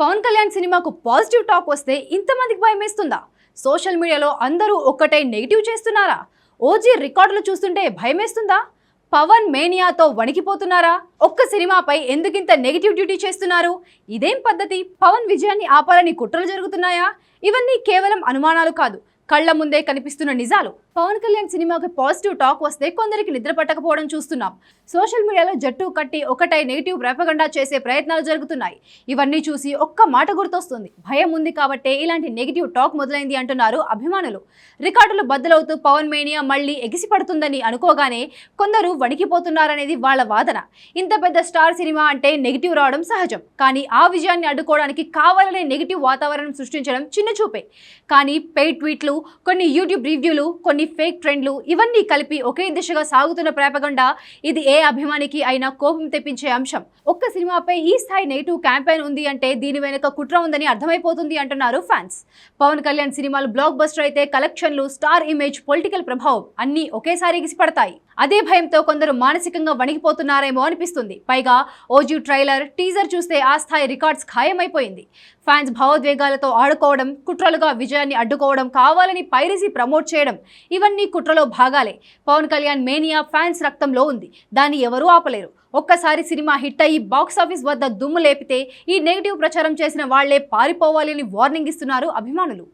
పవన్ కళ్యాణ్ సినిమాకు positive talk వస్తే ఇంతమందికి భయం వేస్తుందా? సోషల్ మీడియాలో అందరూ ఒక్కటే నెగిటివ్ చేస్తున్నారా? ఓజీ రికార్డులు చూస్తుంటే భయం వేస్తుందా? పవన్ మేనియాతో వణికిపోతున్నారా? ఒక్క సినిమాపై ఎందుకింత నెగిటివ్ డ్యూటీ చేస్తున్నారు? ఇదేం పద్ధతి? పవన్ విజయాన్ని ఆపాలని కుట్రలు జరుగుతున్నాయా? ఇవన్నీ కేవలం అనుమానాలు కాదు. కళ్ళ ముందే కనిపిస్తున్న నిజాలు. పవన్ కళ్యాణ్ సినిమాకి పాజిటివ్ టాక్ వస్తే కొందరికి నిద్ర పట్టకపోవడం చూస్తున్నాం. సోషల్ మీడియాలో జట్టు కట్టి ఒకటై నెగిటివ్ ప్రపగండా చేసే ప్రయత్నాలు జరుగుతున్నాయి. ఇవన్నీ చూసి ఒక్క మాట గుర్తొస్తుంది. భయం ఉంది కాబట్టే ఇలాంటి నెగిటివ్ టాక్ మొదలైంది అంటున్నారు అభిమానులు. రికార్డులు బద్దలవుతూ పవన్ మేనియా మళ్ళీ ఎగిసిపడుతుందని అనుకోగానే కొందరు వణికిపోతున్నారనేది వాళ్ళ వాదన. ఇంత పెద్ద స్టార్ సినిమా అంటే నెగిటివ్ రావడం సహజం. కానీ ఆ విజయాన్ని అడ్డుకోవడానికి కావాలనే నెగిటివ్ వాతావరణం సృష్టించడం చిన్న చూపే. కానీ పెయిడ్ ట్వీట్లు కొన్ని యూట్యూబ్ రివ్యూలు కొన్ని ఫేక్ ట్రెండ్లు ఇవన్నీ కలిపి ఒకే దిశగా సాగుతున్న ప్రేపగండ ఇది ఏ అభిమానికి అయినా కోపం తెప్పించే అంశం. ఒక్క సినిమాపై ఈ స్థాయి నెగిటివ్ క్యాంపెయిన్ ఉంది అంటే దీని వెనుక కుట్ర ఉందని అర్థమైపోతుంది అంటున్నారు ఫ్యాన్స్. పవన్ కళ్యాణ్ సినిమాలు బ్లాక్ బస్టర్ అయితే కలెక్షన్లు స్టార్ ఇమేజ్ పొలిటికల్ ప్రభావం అన్నీ ఒకేసారి ఎగిసిపడతాయి. అదే భయంతో కొందరు మానసికంగా వణిగిపోతున్నారేమో అనిపిస్తుంది. పైగా ఓజీ ట్రైలర్ టీజర్ చూస్తే ఆ స్థాయి రికార్డ్స్ ఖాయమైపోయింది. ఫ్యాన్స్ భావోద్వేగాలతో ఆడుకోవడం కుట్రలుగా విజయాన్ని అడ్డుకోవడం కావాలని పైరసీ ప్రమోట్ చేయడం ఇవన్నీ కుట్రలో భాగాలే. పవన్ కళ్యాణ్ మేనియా ఫ్యాన్స్ రక్తంలో ఉంది. దాన్ని ఎవరూ ఆపలేరు. ఒక్కసారి సినిమా హిట్ అయ్యి బాక్స్ ఆఫీస్ వద్ద దుమ్ము లేపితే ఈ నెగిటివ్ ప్రచారం చేసిన వాళ్ళే పారిపోవాలి అని వార్నింగ్ ఇస్తున్నారు అభిమానులు.